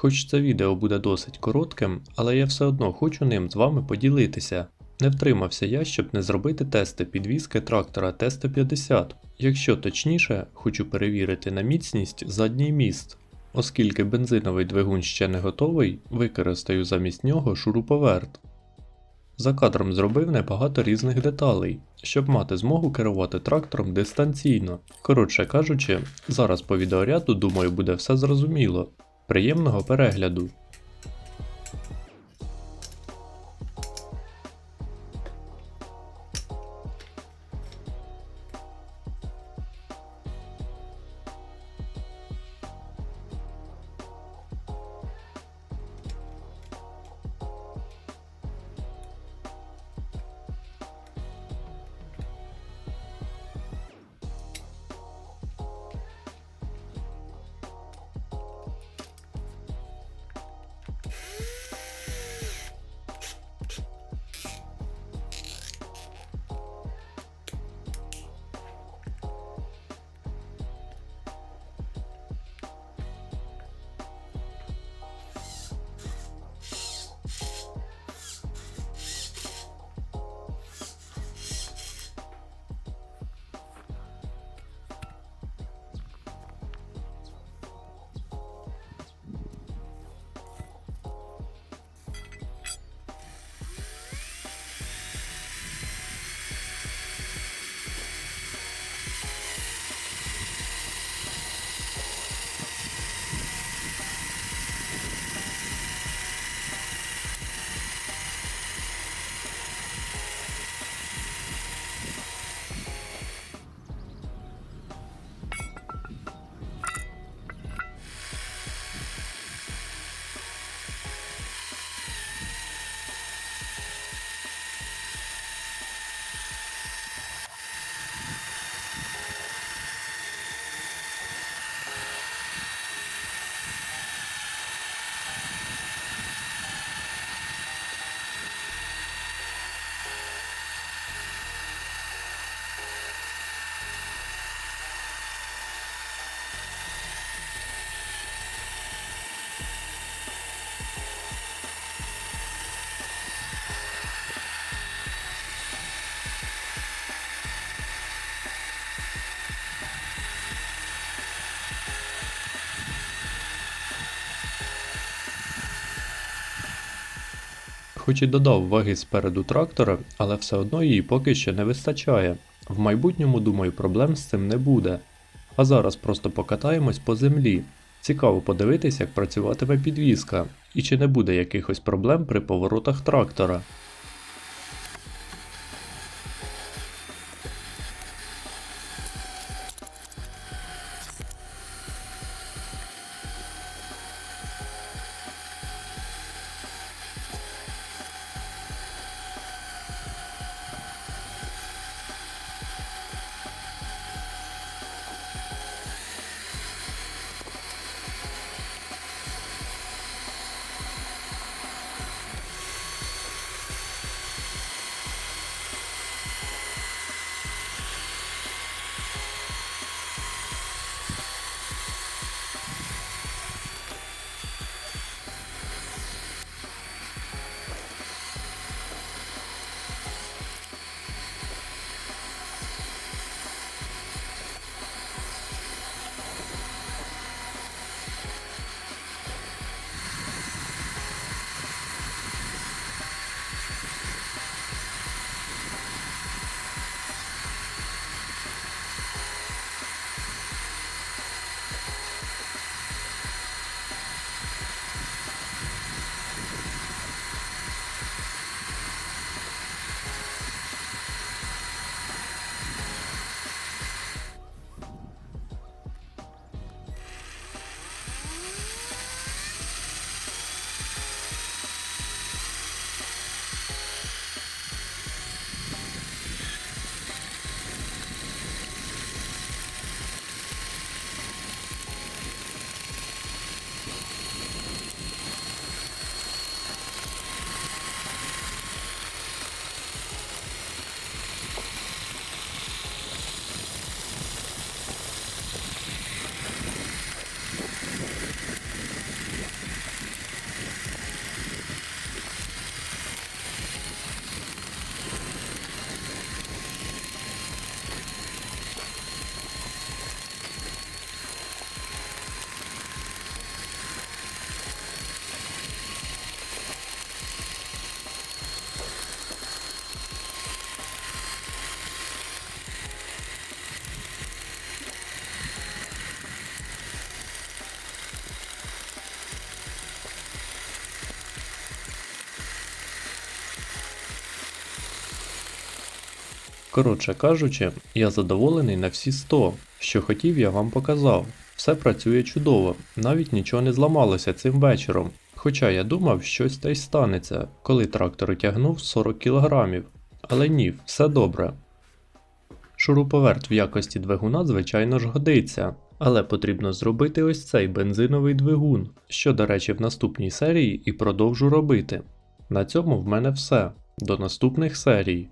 Хоч це відео буде досить коротким, але я все одно хочу ним з вами поділитися. Не втримався я, щоб не зробити тести підвіски трактора Т-150. Якщо точніше, хочу перевірити на міцність задній міст. Оскільки бензиновий двигун ще не готовий, використаю замість нього шуруповерт. За кадром зробив небагато різних деталей, щоб мати змогу керувати трактором дистанційно. Коротше кажучи, зараз по відеоряду, думаю, буде все зрозуміло. Приємного перегляду! Хоч і додав ваги спереду трактора, але все одно її поки що не вистачає. В майбутньому, думаю, проблем з цим не буде. А зараз просто покатаємось по землі. Цікаво подивитись, як працюватиме підвізка, і чи не буде якихось проблем при поворотах трактора. Коротше кажучи, я задоволений на всі 100. Що хотів, я вам показав. Все працює чудово, навіть нічого не зламалося цим вечором. Хоча я думав, щось та й станеться, коли трактор тягнув 40 кілограмів. Але ні, все добре. Шуруповерт в якості двигуна, звичайно ж, годиться. Але потрібно зробити ось цей бензиновий двигун, що, до речі, в наступній серії і продовжу робити. На цьому в мене все. До наступних серій.